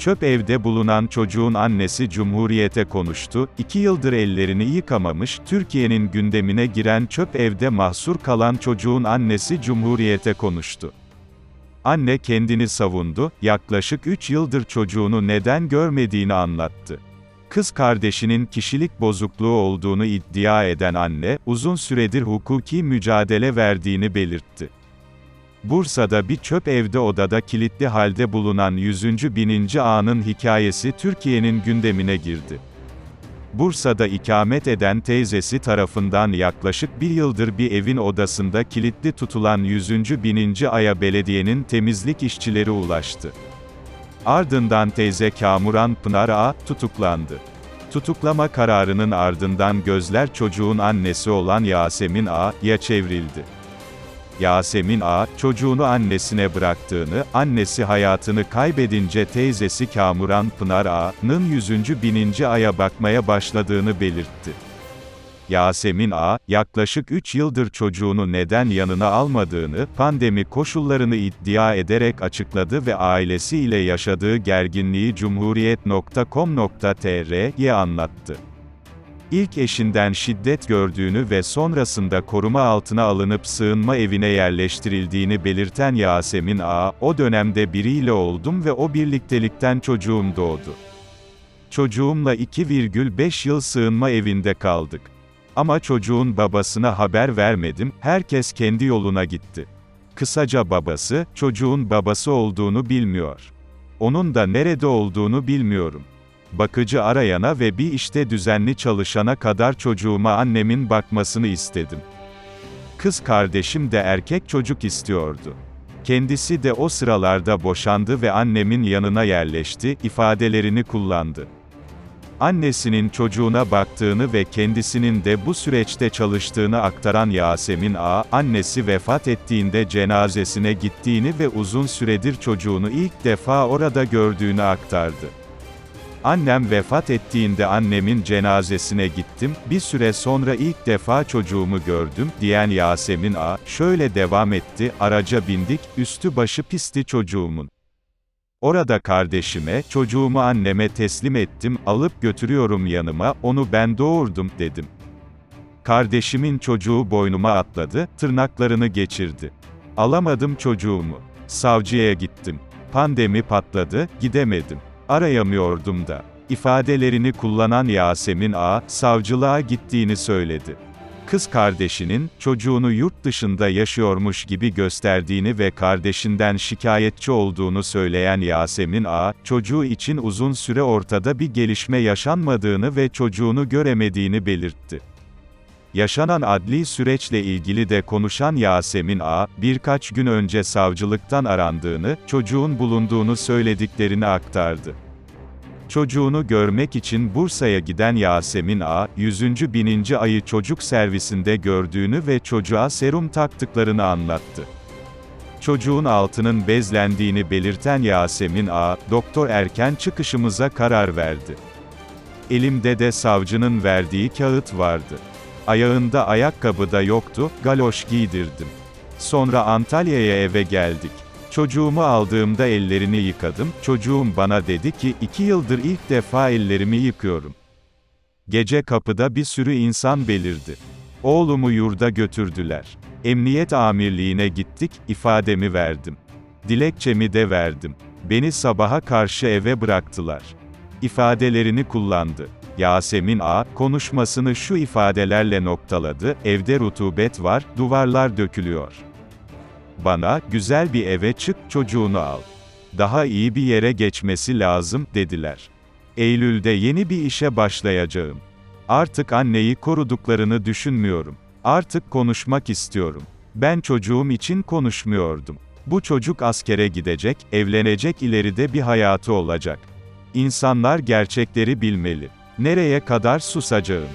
Çöp evde bulunan çocuğun annesi Cumhuriyet'e konuştu, iki yıldır ellerini yıkamamış, Türkiye'nin gündemine giren çöp evde mahsur kalan çocuğun annesi Cumhuriyet'e konuştu. Anne kendini savundu, yaklaşık 3 yıldır çocuğunu neden görmediğini anlattı. Kız kardeşinin kişilik bozukluğu olduğunu iddia eden anne, uzun süredir hukuki mücadele verdiğini belirtti. Bursa'da bir çöp evde odada kilitli halde bulunan 100. bininci ağanın hikayesi Türkiye'nin gündemine girdi. Bursa'da ikamet eden teyzesi tarafından yaklaşık bir yıldır bir evin odasında kilitli tutulan 100. bininci aya belediyenin temizlik işçileri ulaştı. Ardından teyze Kamuran Pınar Ağa, tutuklandı. Tutuklama kararının ardından gözler çocuğun annesi olan Yasemin Ağa'ya çevrildi. Yasemin A, çocuğunu annesine bıraktığını, annesi hayatını kaybedince teyzesi Kamuran Pınar A'nın 100. bininci aya bakmaya başladığını belirtti. Yasemin A, yaklaşık 3 yıldır çocuğunu neden yanına almadığını, pandemi koşullarını iddia ederek açıkladı ve ailesiyle yaşadığı gerginliği cumhuriyet.com.tr'ye anlattı. İlk eşinden şiddet gördüğünü ve sonrasında koruma altına alınıp sığınma evine yerleştirildiğini belirten Yasemin A, o dönemde biriyle oldum ve o birliktelikten çocuğum doğdu. Çocuğumla 2,5 yıl sığınma evinde kaldık. Ama çocuğun babasına haber vermedim, herkes kendi yoluna gitti. Kısaca babası, çocuğun babası olduğunu bilmiyor. Onun da nerede olduğunu bilmiyorum. Bakıcı arayana ve bir işte düzenli çalışana kadar çocuğuma annemin bakmasını istedim. Kız kardeşim de erkek çocuk istiyordu. Kendisi de o sıralarda boşandı ve annemin yanına yerleşti, ifadelerini kullandı. Annesinin çocuğuna baktığını ve kendisinin de bu süreçte çalıştığını aktaran Yasemin A, annesi vefat ettiğinde cenazesine gittiğini ve uzun süredir çocuğunu ilk defa orada gördüğünü aktardı. Annem vefat ettiğinde annemin cenazesine gittim, bir süre sonra ilk defa çocuğumu gördüm, diyen Yasemin A, şöyle devam etti, araca bindik, üstü başı pisti çocuğumun. Orada kardeşime, çocuğumu anneme teslim ettim, alıp götürüyorum yanıma, onu ben doğurdum, dedim. Kardeşimin çocuğu boynuma atladı, tırnaklarını geçirdi. Alamadım çocuğumu. Savcıya gittim. Pandemi patladı, gidemedim. Arayamıyordum da. İfadelerini kullanan Yasemin A, savcılığa gittiğini söyledi. Kız kardeşinin, çocuğunu yurt dışında yaşıyormuş gibi gösterdiğini ve kardeşinden şikayetçi olduğunu söyleyen Yasemin A, çocuğu için uzun süre ortada bir gelişme yaşanmadığını ve çocuğunu göremediğini belirtti. Yaşanan adli süreçle ilgili de konuşan Yasemin A, birkaç gün önce savcılıktan arandığını, çocuğun bulunduğunu söylediklerini aktardı. Çocuğunu görmek için Bursa'ya giden Yasemin A, 100. bininci ayı çocuk servisinde gördüğünü ve çocuğa serum taktıklarını anlattı. Çocuğun altının bezlendiğini belirten Yasemin A, doktor erken çıkışımıza karar verdi. Elimde de savcının verdiği kağıt vardı. Ayağında ayakkabı da yoktu, galoş giydirdim. Sonra Antalya'ya eve geldik. Çocuğumu aldığımda ellerini yıkadım, çocuğum bana dedi ki, iki yıldır ilk defa ellerimi yıkıyorum. Gece kapıda bir sürü insan belirdi. Oğlumu yurda götürdüler. Emniyet amirliğine gittik, ifademi verdim. Dilekçemi de verdim. Beni sabaha karşı eve bıraktılar. İfadelerini kullandı. Yasemin A, konuşmasını şu ifadelerle noktaladı, evde rutubet var, duvarlar dökülüyor. Bana, güzel bir eve çık, çocuğunu al. Daha iyi bir yere geçmesi lazım, dediler. Eylül'de yeni bir işe başlayacağım. Artık anneyi koruduklarını düşünmüyorum. Artık konuşmak istiyorum. Ben çocuğum için konuşmuyordum. Bu çocuk askere gidecek, evlenecek ileride bir hayatı olacak. İnsanlar gerçekleri bilmeli. Nereye kadar susacağım?